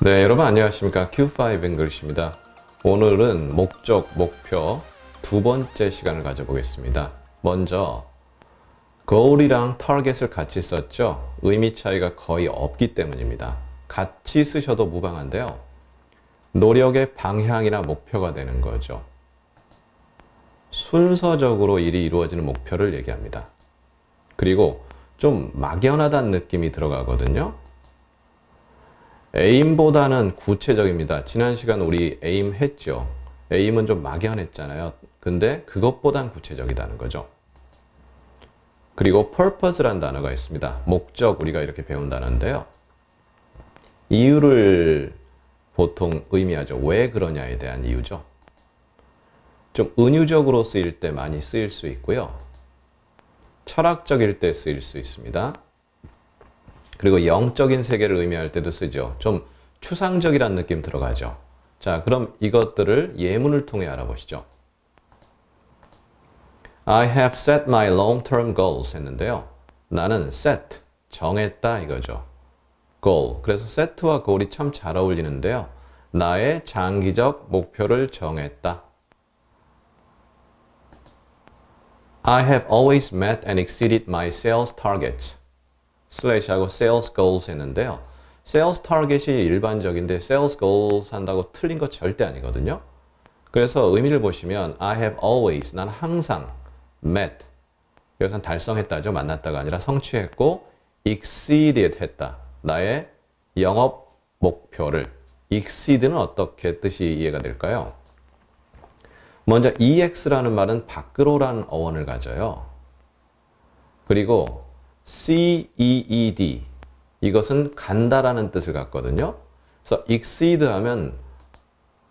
네, 여러분 안녕하십니까. Q5 잉글리시입니다. 오늘은 목적, 목표 두 번째 시간을 가져보겠습니다. 먼저 goal이랑 target을 같이 썼죠. 의미 차이가 거의 없기 때문입니다. 같이 쓰셔도 무방한데요. 노력의 방향이나 목표가 되는 거죠. 순서적으로 일이 이루어지는 목표를 얘기합니다. 그리고 좀 막연하다는 느낌이 들어가거든요. 에임보다는 구체적입니다. 지난 시간 우리 에임 했죠. 에임은 좀 막연했잖아요. 근데 그것보단 구체적이다는 거죠. 그리고 purpose란 단어가 있습니다. 목적 우리가 이렇게 배운다는데요. 이유를 보통 의미하죠. 왜 그러냐에 대한 이유죠. 좀 은유적으로 쓰일 때 많이 쓰일 수 있고요. 철학적일 때 쓰일 수 있습니다. 그리고 영적인 세계를 의미할 때도 쓰죠. 좀 추상적이라는 느낌 들어가죠. 자, 그럼 이것들을 예문을 통해 알아보시죠. I have set my long-term goals 했는데요. 나는 set, 정했다 이거죠. goal. 그래서 set와 goal이 참 잘 어울리는데요. 나의 장기적 목표를 정했다. I have always met and exceeded my sales targets. 슬래시하고 sales goals 했는데요. sales target이 일반적인데 sales goals 한다고 틀린 거 절대 아니거든요. 그래서 의미를 보시면 I have always, 난 항상 met, 여기서 달성했다죠. 만났다가 아니라 성취했고 exceeded 했다. 나의 영업 목표를 exceed는 어떻게 뜻이 이해가 될까요? 먼저 ex라는 말은 밖으로라는 어원을 가져요. 그리고 ceed 이것은 간다라는 뜻을 갖거든요. 그래서 exceed 하면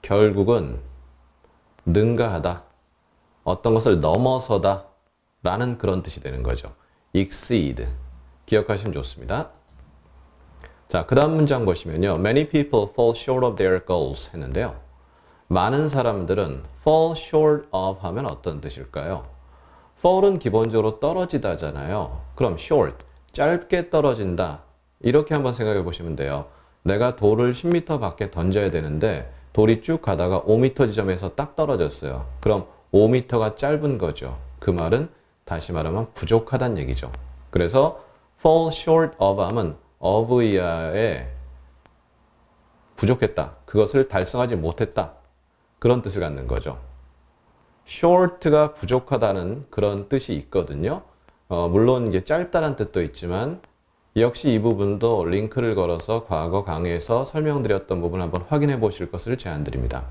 결국은 능가하다. 어떤 것을 넘어서다 라는 그런 뜻이 되는 거죠. exceed. 기억하시면 좋습니다. 자, 그 다음 문장 보시면요. Many people fall short of their goals 했는데요. 많은 사람들은 fall short of 하면 어떤 뜻일까요? Fall은 기본적으로 떨어지다잖아요. 그럼 short, 짧게 떨어진다. 이렇게 한번 생각해 보시면 돼요. 내가 돌을 10m 밖에 던져야 되는데 돌이 쭉 가다가 5m 지점에서 딱 떨어졌어요. 그럼 5m가 짧은 거죠. 그 말은 다시 말하면 부족하다는 얘기죠. 그래서 fall short of 하면 of 이하에 부족했다. 그것을 달성하지 못했다. 그런 뜻을 갖는 거죠. Short가 부족하다는 그런 뜻이 있거든요. 어, 물론 이게 짧다는 뜻도 있지만 역시 이 부분도 링크를 걸어서 과거 강의에서 설명드렸던 부분 한번 확인해 보실 것을 제안드립니다.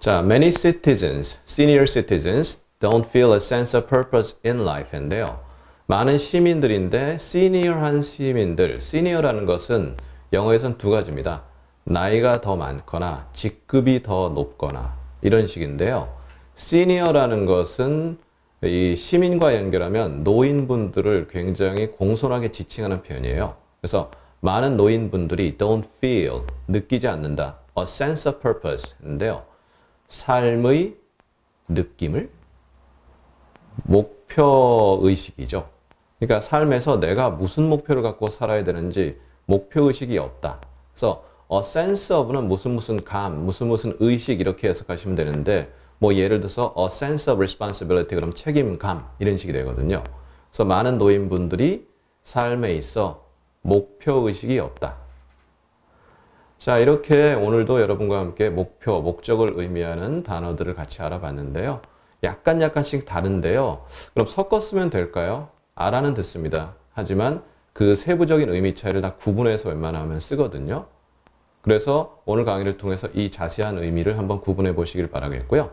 자, many citizens, senior citizens don't feel a sense of purpose in life인데요. 많은 시민들인데 senior한 시민들, senior라는 것은 영어에선 두 가지입니다. 나이가 더 많거나 직급이 더 높거나 이런 식인데요. senior라는 것은 이 시민과 연결하면 노인분들을 굉장히 공손하게 지칭하는 표현이에요. 그래서 많은 노인분들이 don't feel, 느끼지 않는다. a sense of purpose인데요. 삶의 느낌을 목표 의식이죠. 그러니까 삶에서 내가 무슨 목표를 갖고 살아야 되는지 목표 의식이 없다. 그래서 a sense of는 무슨 무슨 감, 무슨 무슨 의식 이렇게 해석하시면 되는데 뭐 예를 들어서 a sense of responsibility 그럼 책임감 이런 식이 되거든요. 그래서 많은 노인분들이 삶에 있어 목표 의식이 없다. 자, 이렇게 오늘도 여러분과 함께 목표, 목적을 의미하는 단어들을 같이 알아봤는데요. 약간 약간씩 다른데요. 그럼 섞어 쓰면 될까요? 아라는 듣습니다. 하지만 그 세부적인 의미 차이를 다 구분해서 웬만하면 쓰거든요. 그래서 오늘 강의를 통해서 이 자세한 의미를 한번 구분해 보시길 바라겠고요.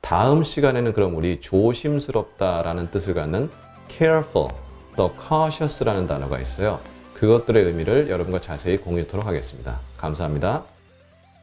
다음 시간에는 그럼 우리 조심스럽다라는 뜻을 갖는 careful, 또 cautious라는 단어가 있어요. 그것들의 의미를 여러분과 자세히 공유하도록 하겠습니다. 감사합니다.